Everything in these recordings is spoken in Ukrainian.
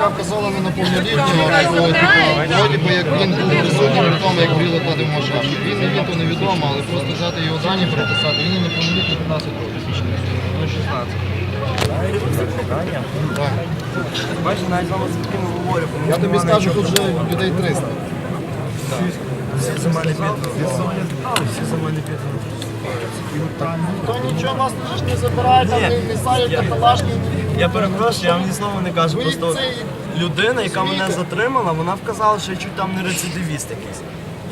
яка вказала на неповнолітнього, то, типу, вроді би як він був присутній при тому, як бріли кладе Моша. Він не він, то невідомо, але просто взяти його дані переписати, він є неповнолітній 15 років. Ну, 16. Так. Бачите, навіть з вами з таким говорю. Я тобі скажу, тут вже людей 300. Всі за мене. Всі за мене підтримують. То нічого вас ж не забирають, не сають каталажки. Я перепрошую, я вам ні слова не кажу. Просто людина, яка мене затримала, вона вказала, що я чуть там не рецидивіст якийсь.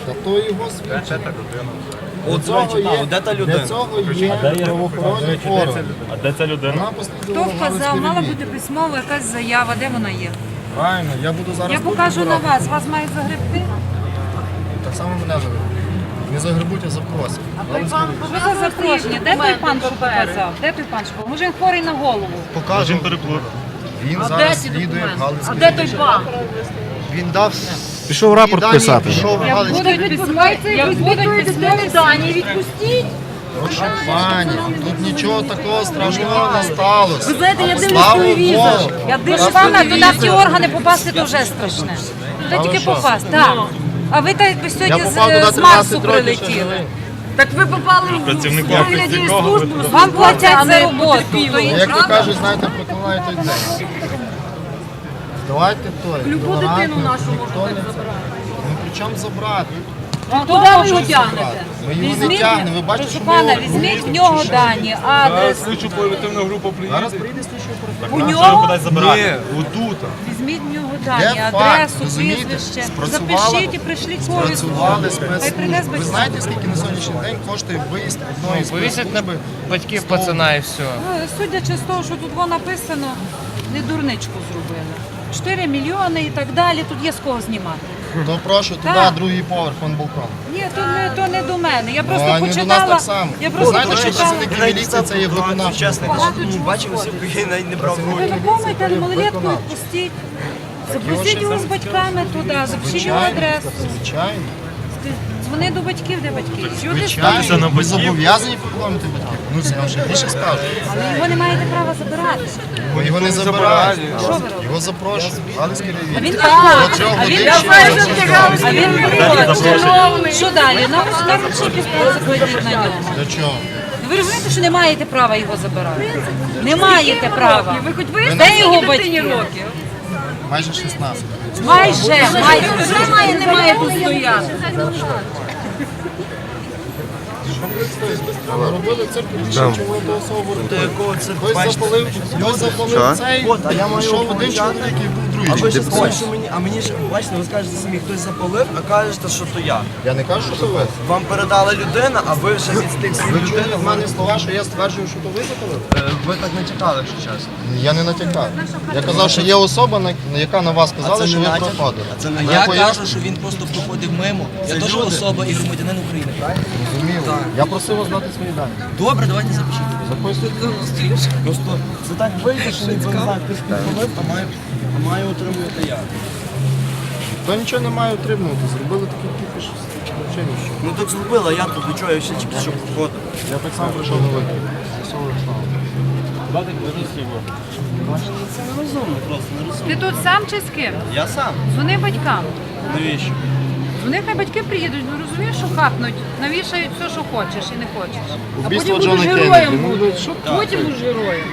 Та то його свідчить. От, до речі, а, де та Для людина? цього є правоохоронні органи. А де ця людина? Вона Хто послідувала вказав, мала бути письмова якась заява, де вона є? Правильно, я буду зараз Я тут покажу на збирати. вас, вас мають загребти. Так само мене загребуть. Не загребуть, а запросять. Галицький ревій. Що за запрошення? Де той пан, що показав? Де той пан, що показав? Може він хворий на голову? Покажу. Він переплутав. Він зараз слідує в Галицький А де той пан? Він дав Пішов рапорт дані, писати. Пішов в Галицький будуть письмові, як будуть письмові дані, відпустіть. Прошу пані, тут нічого такого страшного не сталося. Ви знаєте, я дивлюсь Слава телевізор. Богу. Я дивлюсь пана, туди в ті органи попасти то вже страшне. Туди тільки попасти. Так. А ви так би сьогодні попав з, туди з 13 Марсу років. ще прилетіли. живий. Так ви попали в Працівником вигляді якого службу. Вам платять за роботу. то Ну, Як то кажуть, знаєте, проклинає той день. Давайте той. Любу дитину нашу можна так забрати. Ну при чому забрати? Куди ви його тягнете? Ми його не Візьміть, тягнемо, ви бачите, що ми його візьміть в нього дані, адрес. Зараз прийде слідчий оперативник. У нього кудись забирати? візьміть в нього дані, факт, адресу, розумієте? прізвище. Спрацювала- Запишіть і повістку. Працювали Хай прийде з спецслужби. Ви знаєте, скільки на сьогоднішній день коштує виїзд одної Повісять на спецслужби? батьків пацана і все. Ну, Судячи з того, що тут воно написано, не дурничку зробили. 4 мільйони і так далі, тут є з кого знімати. То прошу туди, Так. другий поверх, вон балкон. Ні, то не, то не до мене. Я Ну, просто а не до нас почитала. так само. Я просто знаєте, що почитала. працівники міліції це є виконавчий Чесно, орган. кажу, бачив усі навіть не брав Ви руки. виконуєте малолетку відпустіть. Запустіть його з батьками туди, запишіть його Звичайно, адресу. звичайно. Дзвони до батьків, де батьки. Люди Звичайно, на ви батьків. зобов'язані повідомити батьків. Ну, це я вже більше скажу. Але його не маєте права забирати. Бо його не забирають. Що ви робите? Його запрошують. Галицький А він До приходить. А він годин. А приходить. Що далі? На на ручники покладіть на нього. Для чого? Ви розумієте, що не маєте права його забирати? Не маєте права. Ви хоч Де його батьки? років? Майже 16. Майже, майже. Вже має, немає тут стояти. Робили церкву більше, чому до особу До якого це Хтось запалив, хтось запалив цей, а я маю пішов один чоловік який був А ви ще що мені, а мені ж, бачите, ви скажете самі, хтось запалив, а кажете, що то я. Я не кажу, що це ви. Вам передала людина, а ви ще від тих слів Ви чули людини, в мене слова, що я стверджую, що то ви запалив? Е, ви так натякали, якщо чесно. Я не натякав. Я казав, що є особа, на- яка на вас казала, що ви натяк? проходили. А це не Я поясню. кажу, що він просто проходив мимо. Я теж люди. особа і громадянин України, правильно? Зрозуміло. Я просив вас дати свої дані. Добре, давайте запишіть. Просто це так вийде, що ніби не знаю, хтось підпалив, а має, а має отримувати я. То нічого не має утримувати, зробили такі кіпіш вчені. Ну так зробила, я тут нічого, я ще тільки що проходив. Я так само прийшов на виклик. Веселого слава. Це нерозумно просто, не розумно. Ти тут сам чи з ким? Я сам. Дзвони батькам. Навіщо? Дзвони, хай батьки приїдуть. Ну розумієш, що хапнуть, навішають все, що хочеш і не хочеш. Убійство Джона Кеннеді. Ну, ви що? Потім уж героєм.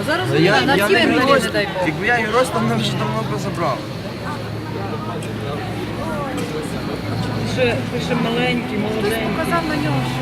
А зараз вони я, на я всі не герої, не дай Бог. якби я герой, то мене вже давно би забрали. ще, ще маленький, молоденький. Показав на нього, що